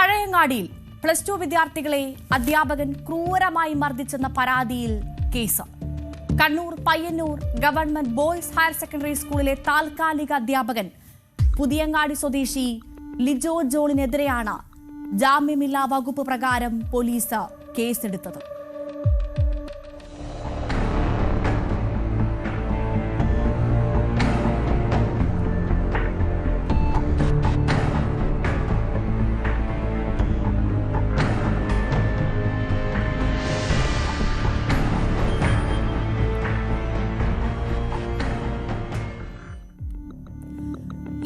പഴയങ്ങാടിയിൽ plus two വിദ്യാർത്ഥികളെ അധ്യാപകൻ ക്രൂരമായി മർദ്ദിച്ചെന്ന പരാതിയിൽ case. Kannur Payyanur government boys higher secondary സ്കൂളിലെ താൽക്കാലിക അധ്യാപകൻ പുതിയങ്ങാടി സ്വദേശി ലിജോ ജോളിനെതിരെയാണ് ജാമ്യമില്ലാ വകുപ്പ് പ്രകാരം പോലീസ് കേസെടുത്തത്.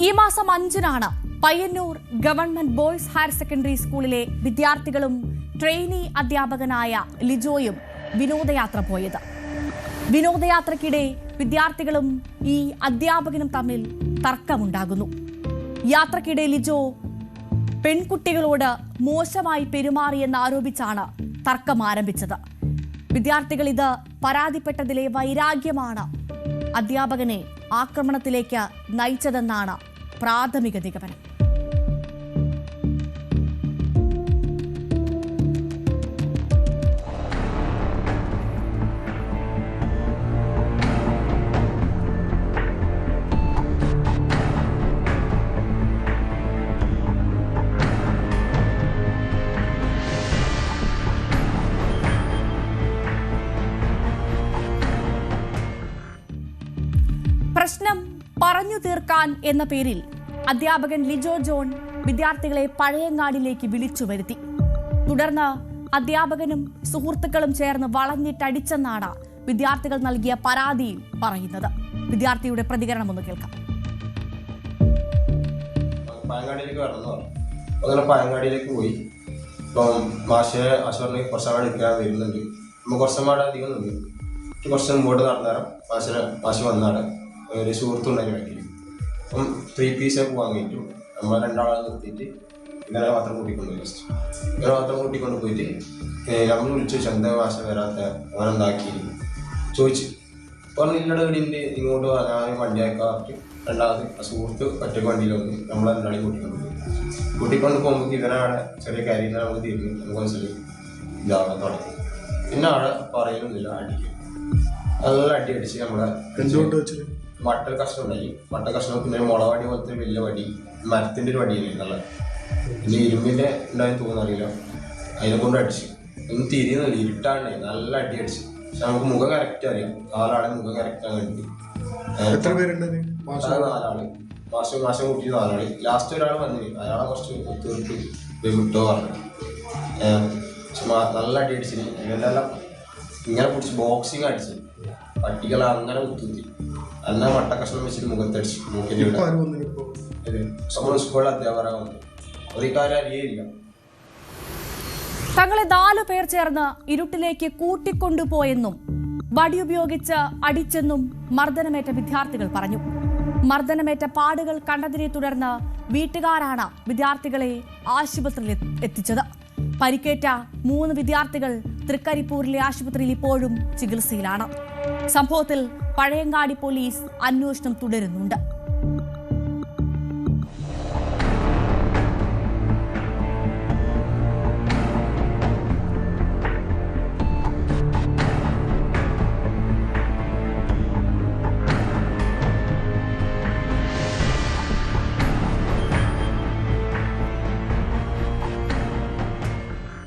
ഈ മാസം അഞ്ചിനാണ് Payyanur government boys higher secondary സ്കൂളിലെ വിദ്യാർത്ഥികളും ട്രെയിനി അധ്യാപകനായ ലിജോയും വിനോദയാത്ര പോയത്. വിനോദയാത്രയ്ക്കിടെ വിദ്യാർത്ഥികളും ഈ അധ്യാപകനും തമ്മിൽ തർക്കമുണ്ടാകുന്നു. യാത്രക്കിടെ ലിജോ പെൺകുട്ടികളോട് മോശമായി പെരുമാറിയെന്ന് ആരോപിച്ചാണ് തർക്കം ആരംഭിച്ചത്. വിദ്യാർത്ഥികൾ ഇത് പരാതിപ്പെട്ടതിലെ വൈരാഗ്യമാണ് അധ്യാപകനെ ആക്രമണത്തിലേക്ക് നയിച്ചതെന്നാണ് പ്രാഥമിക നിഗമനം. പ്രശ്നം പറഞ്ഞു തീർക്കാൻ എന്ന പേരിൽ അധ്യാപകൻ ലിജോ ജോൺ വിദ്യാർത്ഥികളെ പഴയങ്ങാടിലേക്ക് വിളിച്ചു വരുത്തി. തുടർന്ന് അധ്യാപകനും സുഹൃത്തുക്കളും ചേർന്ന് വളഞ്ഞിട്ടടിച്ചെന്നാണ് വിദ്യാർത്ഥികൾ നൽകിയ പരാതിയിൽ പറയുന്നത്. വിദ്യാർത്ഥിയുടെ പ്രതികരണം ഒന്ന് കേൾക്കാം. പറഞ്ഞു. അപ്പൊ അങ്ങനെ പയങ്ങാടിയിലേക്ക് പോയി. ഇപ്പം മാഷെ അശ്വറിനെ കുറച്ചങ്ങാട് എടുക്കാൻ വരുന്നുണ്ട്. നമ്മൾ കുറച്ചങ്ങാട് അധികം നിന്നു കുറച്ച് മുമ്പോട്ട് നടന്നേരം മാഷിനെ മാഷ് വന്നാണ്. ഒരു സുഹൃത്തുണ്ടായി ബാക്കിൽ അപ്പം ത്രീ പീസ് ഒക്കെ വാങ്ങിയിട്ടു. നമ്മൾ രണ്ടാളെ നിർത്തിയിട്ട് ഇങ്ങനെ മാത്രം കൂട്ടിക്കൊണ്ട് പോയി ഫസ്റ്റ് ഇങ്ങനെ മാത്രം കൂട്ടിക്കൊണ്ട് പോയിട്ട് നമ്മൾ വിളിച്ചു ചന്ത മാഷ വരാത്ത അങ്ങനെ എന്താക്കി ചോദിച്ചു. പറഞ്ഞു ഇല്ലട വീടിന്റെ ഇങ്ങോട്ട് ഞാൻ വണ്ടിയാക്കാൻ പറഞ്ഞു രണ്ടാമത് ആ സുഹൃത്ത് ഒറ്റ വണ്ടിയിൽ വന്ന് നമ്മൾ രണ്ടാളെയും കൂട്ടിക്കൊണ്ട് പോയി. കൂട്ടിക്കൊണ്ട് പോകുമ്പോൾ ഇവനാടെ ചെറിയ കാര്യങ്ങൾ നമുക്ക് തീർന്നു നമുക്ക് മനസ്സിലായി. ഇതാകാൻ തുടങ്ങി പിന്നെ ആടെ പറയുന്നില്ല അടിക്കും. നല്ല അടി അടിച്ച് നമ്മളെ എന്തുകൊണ്ട് മട്ട കഷ്ണം ഉണ്ടായി മട്ട കഷ്ണം പിന്നെ മുളവടി പോലത്തെ വലിയ വടി മരത്തിന്റെ ഒരു വടിയല്ലേ നല്ല പിന്നെ ഇരുമ്പിന്റെ ഉണ്ടായെന്ന് തോന്നുന്നറിയില്ല അതിനെ കൊണ്ട് അടിച്ചു. ഒന്നും തിരിയുന്നില്ല ഇരുട്ടാണ്. നല്ല അടി അടിച്ചു. പക്ഷെ നമുക്ക് മുഖം കറക്റ്റ് അറിയാം. നാലാളെ മുഖം കറക്റ്റ് ആകാൻ വേണ്ടി എത്ര നാലാൾ. മാസം മാസം കൂട്ടി നാലാൾ. ലാസ്റ്റ് ഒരാൾ വന്നില്ല അയാളെ കുറച്ച് തീർത്ത് വിട്ടോ പറഞ്ഞു. നല്ല അടി അടിച്ചിന്. ഇവനെല്ലാം ഇങ്ങനെ പിടിച്ച് ബോക്സിങ് അടിച്ച്. പട്ടികൾ അങ്ങനെ കുത്തുത്തി അന്ന വട്ടക്കഷ്ണം കഷ്ണം വെച്ചിട്ട് മുഖത്തടിച്ചു നമ്മൾ സ്കൂളിൽ അധ്യാപകരാൻ വന്നു ഒരു കാര്യം അറിയില്ല തങ്ങളെ നാലു പേർ ചേർന്ന് ഇരുട്ടിലേക്ക് കൂട്ടിക്കൊണ്ടുപോയെന്നും വടിയുപയോഗിച്ച് അടിച്ചെന്നും മർദ്ദനമേറ്റ വിദ്യാർത്ഥികൾ പറഞ്ഞു. മർദ്ദനമേറ്റ പാടുകൾ കണ്ടതിനെ തുടർന്ന് വീട്ടുകാരാണ് വിദ്യാർത്ഥികളെ ആശുപത്രിയിൽ എത്തി- എത്തിച്ചത്. പരിക്കേറ്റ മൂന്ന് വിദ്യാർത്ഥികൾ തൃക്കരിപ്പൂരിലെ ആശുപത്രിയിൽ ഇപ്പോഴും ചികിത്സയിലാണ്. സംഭവത്തിൽ പഴയങ്ങാടി പോലീസ് അന്വേഷണം തുടരുന്നുണ്ട്.